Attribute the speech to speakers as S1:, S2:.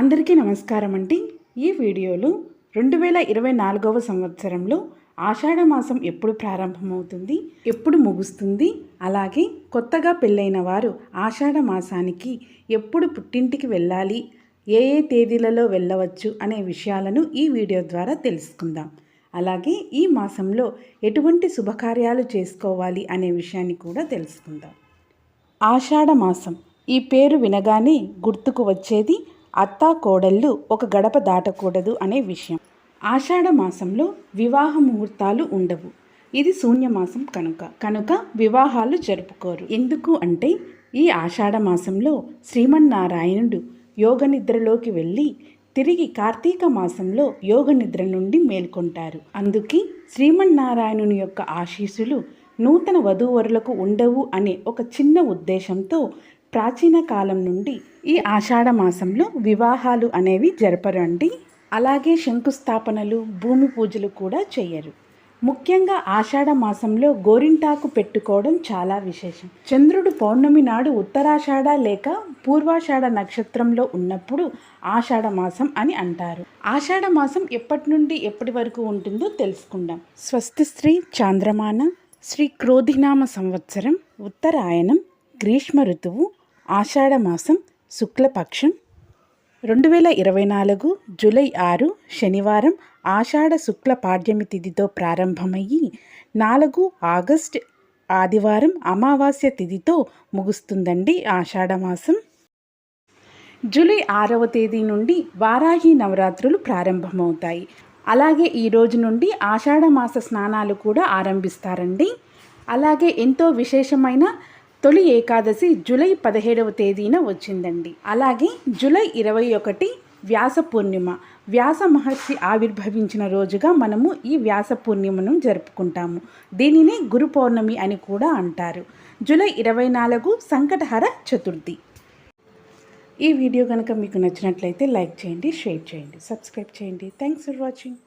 S1: అందరికీ నమస్కారం అండి. ఈ వీడియోలో రెండు వేల ఇరవై నాలుగవ సంవత్సరంలో ఆషాఢ మాసం ఎప్పుడు ప్రారంభమవుతుంది ఎప్పుడు ముగుస్తుంది అలాగే కొత్తగా పెళ్ళైన వారు ఆషాఢ మాసానికి ఎప్పుడు పుట్టింటికి వెళ్ళాలి ఏ ఏ తేదీలలో వెళ్ళవచ్చు అనే విషయాలను ఈ వీడియో ద్వారా తెలుసుకుందాం. అలాగే ఈ మాసంలో ఎటువంటి శుభకార్యాలు చేసుకోవాలి అనే విషయాన్ని కూడా తెలుసుకుందాం. ఆషాఢ మాసం ఈ పేరు వినగానే గుర్తుకు వచ్చేది అత్తా కోడళ్ళు ఒక గడప దాటకూడదు అనే విషయం. ఆషాఢ మాసంలో వివాహ ముహూర్తాలు ఉండవు. ఇది శూన్యమాసం కనుక. కనుక వివాహాలు జరుపుకోరు. ఎందుకు అంటే ఈ ఆషాఢ మాసంలో శ్రీమన్నారాయణుడు యోగ నిద్రలోకి వెళ్ళి తిరిగి కార్తీక మాసంలో యోగ నిద్ర నుండి మేల్కొంటారు. అందుకే శ్రీమన్నారాయణుని యొక్క ఆశీస్సులు నూతన వధూవరులకు ఉండవు అనే ఒక చిన్న ఉద్దేశంతో ప్రాచీన కాలం నుండి ఈ ఆషాఢ మాసంలో వివాహాలు అనేవి జరపరండి. అలాగే శంకుస్థాపనలు భూమి పూజలు కూడా చేయరు. ముఖ్యంగా ఆషాఢ మాసంలో గోరింటాకు పెట్టుకోవడం చాలా విశేషం. చంద్రుడు పౌర్ణమి నాడు ఉత్తరాషాఢ లేక పూర్వాషాఢ నక్షత్రంలో ఉన్నప్పుడు ఆషాఢ మాసం అని అంటారు. ఆషాఢ మాసం ఎప్పటి నుండి ఎప్పటి వరకు ఉంటుందో తెలుసుకుందాం. స్వస్తి శ్రీ చాంద్రమాన శ్రీ క్రోధినామ సంవత్సరం ఉత్తరాయణం గ్రీష్మ ఋతువు ఆషాఢమాసం శుక్లపక్షం. రెండు వేల ఇరవై నాలుగు జూలై ఆరు శనివారం ఆషాఢ శుక్ల పాడ్యమి తిథితో ప్రారంభమయ్యి నాలుగు ఆగస్ట్ ఆదివారం అమావాస్య తిథితో ముగుస్తుందండి ఆషాఢమాసం. జూలై ఆరవ తేదీ నుండి వారాహి నవరాత్రులు ప్రారంభమవుతాయి. అలాగే ఈ రోజు నుండి ఆషాఢమాస స్నానాలు కూడా ఆరంభిస్తారండి. అలాగే ఎంతో విశేషమైన తొలి ఏకాదశి జూలై పదిహేడవ తేదీన వచ్చిందండి. అలాగే జూలై ఇరవై ఒకటి వ్యాస పూర్ణిమ. వ్యాస మహర్షి ఆవిర్భవించిన రోజుగా మనము ఈ వ్యాస పూర్ణిమను జరుపుకుంటాము. దీనిని గురు పౌర్ణమి అని కూడా అంటారు. జూలై ఇరవై నాలుగు సంకటహర చతుర్థి. ఈ వీడియో కనుక మీకు నచ్చినట్లయితే లైక్ చేయండి షేర్ చేయండి సబ్స్క్రైబ్ చేయండి. Thanks for watching.